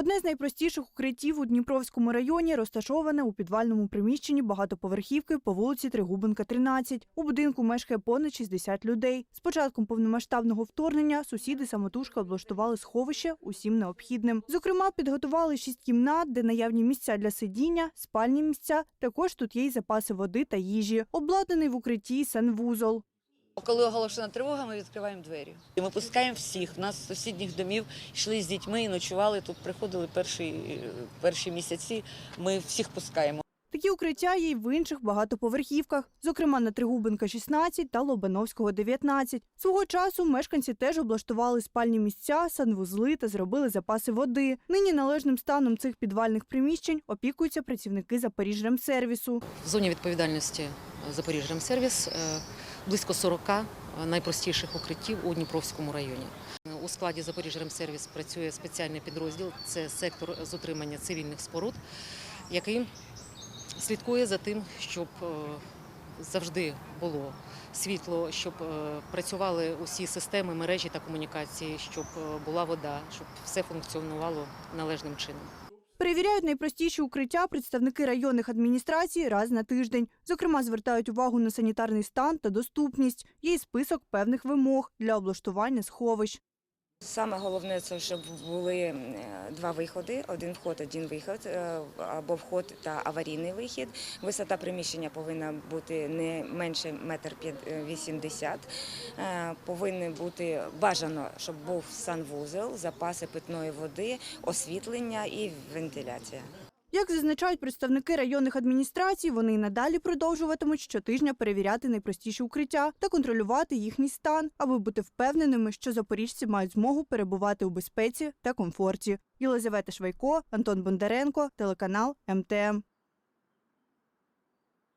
Одне з найпростіших укриттів у Дніпровському районі розташоване у підвальному приміщенні багатоповерхівки по вулиці Тригубенка, 13. У будинку мешкає понад 60 людей. З початком повномасштабного вторгнення сусіди самотужки облаштували сховище усім необхідним. Зокрема, підготували шість кімнат, де наявні місця для сидіння, спальні місця. Також тут є й запаси води та їжі. Обладнаний в укритті санвузол. Коли оголошена тривога, ми відкриваємо двері. І ми пускаємо всіх. У нас з сусідніх домів йшли з дітьми і ночували. Тут приходили перші, перші місяці. Ми всіх пускаємо. Такі укриття є й в інших багатоповерхівках, зокрема на Тригубенка 16 та Лобановського 19. Свого часу мешканці теж облаштували спальні місця, санвузли та зробили запаси води. Нині належним станом цих підвальних приміщень опікуються працівники Запоріжремсервісу. В зоні відповідальності Запоріжремсервіс е, близько 40 найпростіших укриттів у Дніпровському районі. У складі Запоріжремсервіс працює спеціальний підрозділ, це сектор з утримання цивільних споруд, який слідкує за тим, щоб е, завжди було світло, щоб е, працювали усі системи, мережі та комунікації, щоб е, була вода, щоб все функціонувало належним чином. Перевіряють найпростіші укриття представники районних адміністрацій раз на тиждень. Зокрема, звертають увагу на санітарний стан та доступність. Є й список певних вимог для облаштування сховищ. Саме головне це, щоб були е, два виходи: один вход, один виход, е, або вход та аварійний вихід. Висота приміщення повинна бути не менше метр п'ят- вісімдесят. Повинен бути бажано, щоб був санвузел, запаси питної води, освітлення і вентиляція. Як зазначають представники районних адміністрацій, вони й надалі продовжуватимуть щотижня перевіряти найпростіші укриття та контролювати їхній стан, аби бути впевненими, що запоріжці мають змогу перебувати у безпеці та комфорті. Єлизавета Швайко, Антон Бондаренко, телеканал МТМ.